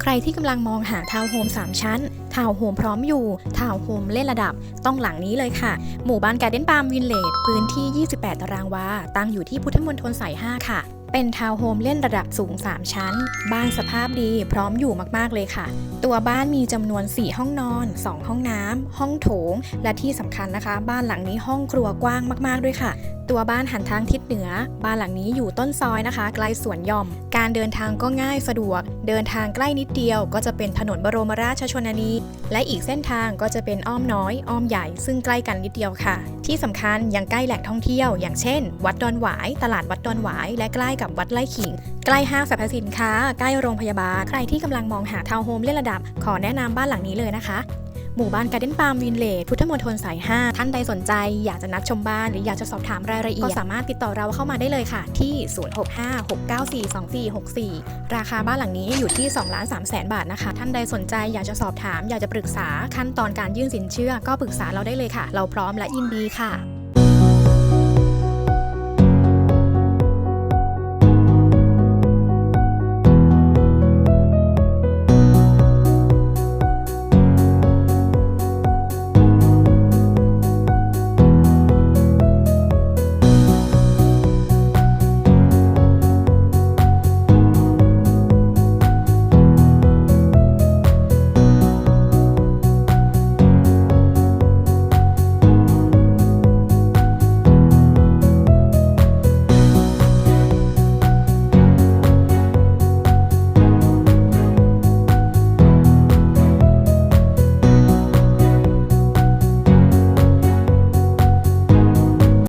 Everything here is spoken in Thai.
ใครที่กำลังมองหาทาวน์โฮม3 ชั้น ทาวน์โฮมพร้อมอยู่ ทาวน์โฮมเล่นระดับ ต้องหลังนี้เลยค่ะ หมู่บ้านการ์เด้นปาล์มวินเลจพื้นที่ 28 ตารางวา ตั้งอยู่ที่พุทธมณฑลสาย 5 ค่ะเป็นทาวน์โฮมเล่นระดับสูง 3 ชั้น บ้านสภาพดีพร้อมอยู่มาก ๆ เลยค่ะ ตัวบ้านมีจำนวน 4 ห้องนอน 2 ห้องน้ำ ห้องโถง และที่สำคัญนะคะ บ้านหลังนี้ห้องครัวกว้างมาก ๆ ด้วยค่ะ ตัวบ้านหันทางทิศเหนือ บ้านหลังนี้อยู่ต้นซอยนะคะใกล้สวนย่อม การเดินทางก็ง่ายสะดวก เดินทางใกล้นิดเดียว ก็จะเป็นถนนบรมราชชนนี และอีกเส้นทางก็จะเป็นอ้อมน้อย อ้อมใหญ่ ซึ่งใกล้กันนิดเดียวค่ะ ที่สำคัญยังใกล้แหล่งท่องเที่ยว อย่างเช่น วัดดอนหวาย ตลาดวัดดอนหวาย และใกล้กับวัดไร่ขิง ใกล้ห้างสรรพสินค้า ใกล้โรงพยาบาล ใครที่กำลังมองหาทาวน์โฮมเล่นระดับ ขอแนะนำบ้านหลังนี้เลยนะคะ หมู่บ้านการ์เด้นปาล์มวินเลดพุทธมณฑลสาย 5 ท่านใดสนใจ อยากจะนัดชมบ้านหรืออยากจะสอบถามรายละเอียด ก็สามารถติดต่อเราเข้ามาได้เลยค่ะ ที่ 0656942464 ราคาบ้านหลังนี้อยู่ที่2ล้าน3แสนบาทนะคะ ท่านใดสนใจอยากจะสอบถาม อยากจะปรึกษาขั้นตอนการยื่นสินเชื่อก็ปรึกษาเราได้เลยค่ะ เราพร้อมและยินดีค่ะ